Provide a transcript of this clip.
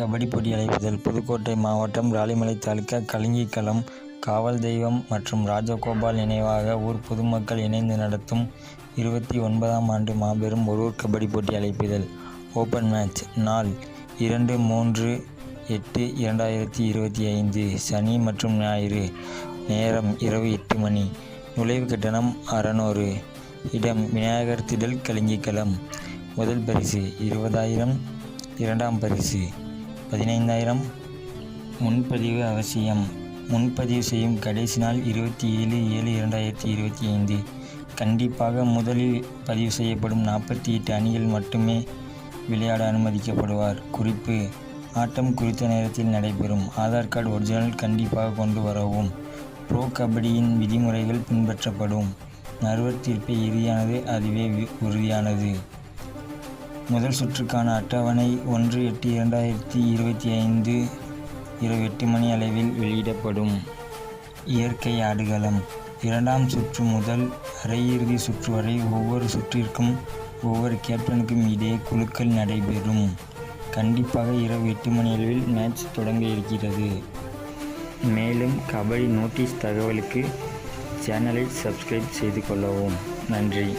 கபடி போட்டி அழைப்புதல் புதுக்கோட்டை மாவட்டம் ராலிமலை தாலுக்கா கலிங்கிக்குளம் காவல் தெய்வம் மற்றும் ராஜகோபால் நினைவாக ஊர் பொதுமக்கள் இணைந்து நடத்தும் இருபத்தி ஒன்பதாம் ஆண்டு மாபெரும் ஒருவர் கபடி போட்டி அழைப்புதல் ஓப்பன் மேட்ச் நாள் இரண்டு மூன்று எட்டு இரண்டாயிரத்தி இருபத்தி ஐந்து சனி மற்றும் ஞாயிறு நேரம் இரவு எட்டு மணி. நுழைவு கட்டணம் அறநூறு. இடம் விநாயகர் திடல் கலிங்கிக்குளம் முதல் பரிசு இருபதாயிரம். இரண்டாம் பரிசு பதினைந்தாயிரம். முன்பதிவு அவசியம். முன்பதிவு செய்யும் கடைசி நாள் இருபத்தி ஏழு ஏழு இரண்டாயிரத்தி இருபத்தி ஐந்து கண்டிப்பாக முதலில் பதிவு செய்யப்படும் நாற்பத்தி எட்டு அணிகள் மட்டுமே விளையாட அனுமதிக்கப்படுவார். குறிப்பு ஆட்டம் குறித்த நேரத்தில் நடைபெறும். ஆதார் கார்டு ஒரிஜினல் கண்டிப்பாக கொண்டு வரவும். ப்ரோ கபடியின் விதிமுறைகள் பின்பற்றப்படும். நடுவர் தீர்ப்பே இறுதியானது அதுவே உறுதியானது. முதல் சுற்றுக்கான அட்டவணை ஒன்று எட்டு இரண்டாயிரத்தி இருபத்தி ஐந்து இரவு எட்டு மணி அளவில் வெளியிடப்படும். இயற்கை ஆடுகளம். இரண்டாம் சுற்று முதல் அரையிறுதி சுற்று வரை ஒவ்வொரு சுற்றிற்கும் ஒவ்வொரு கேப்டனுக்கும் இடையே குழுக்கள் நடைபெறும். கண்டிப்பாக இரவு எட்டு மணி அளவில் மேட்ச் தொடங்க இருக்கிறது. மேலும் கபடி நோட்டீஸ் தகவலுக்கு சேனலை சப்ஸ்கிரைப் செய்து கொள்ளவும். நன்றி.